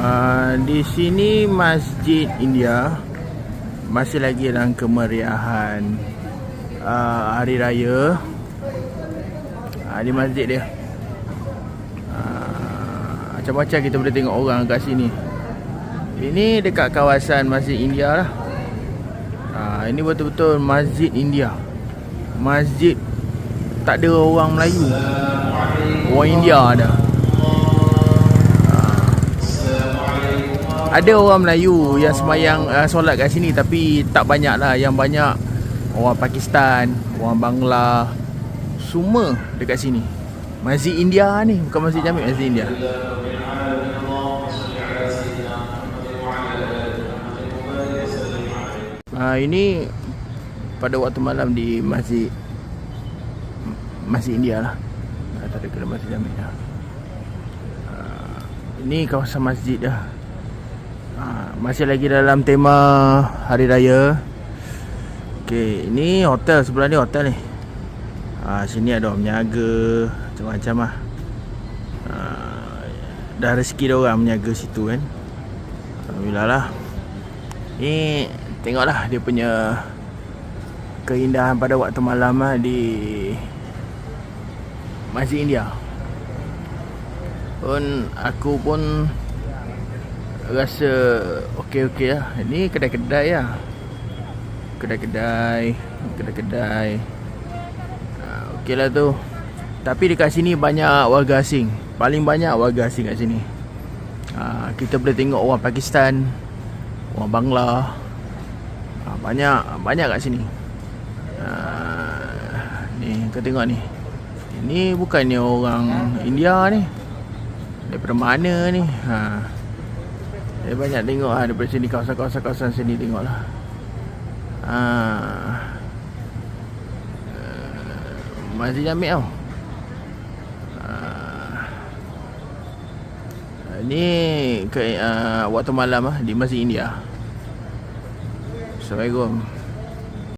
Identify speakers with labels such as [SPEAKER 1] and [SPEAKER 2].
[SPEAKER 1] Uh, di sini Masjid India masih lagi dalam kemeriahan uh, hari raya. Uh, di masjid dia. Uh, macam-macam kita boleh tengok orang kat sini. Ini dekat kawasan Masjid India lah. Uh, ini betul-betul Masjid India. Masjid tak ada orang Melayu. Orang India ada. Ada orang Melayu yang semayang uh, solat kat sini tapi tak banyak lah. Yang banyak orang Pakistan, orang Bangla, semua dekat sini. Masjid India ni, bukan Masjid Jamik, Masjid India. Uh, ini pada waktu malam di Masjid Masjid India lah. Uh, tak ada kena Masjid Jamik lah. Uh, ini kawasan masjid dah. Masih lagi dalam tema Hari Raya. Okey, ini hotel. Sebelah ni hotel ni. Ha, Sini ada menyaga Macam-macam lah. Ha, Dah rezeki dia orang menyaga situ kan. Alhamdulillah lah. Ni tengoklah dia punya Keindahan pada waktu malam lah di Masjid India. Pun aku pun rasa okey-okey lah. Ini kedai-kedai lah. Kedai-kedai, kedai-kedai. Ha, okey lah tu. Tapi dekat sini banyak warga asing. Paling banyak warga asing kat sini. Ha, kita boleh tengok orang Pakistan, orang Bangla. Ha, banyak, banyak kat sini. Ha, ni, kau tengok ni. Ini bukannya orang India ni. Daripada mana ni? Haa. Eh banyak tengok ah daripada sini kawasan-kawasan kawasan sini tengoklah. Ah. Uh, masih jamik tau. Ah. Ni ke uh, waktu malam ah di Masjid India. Assalamualaikum.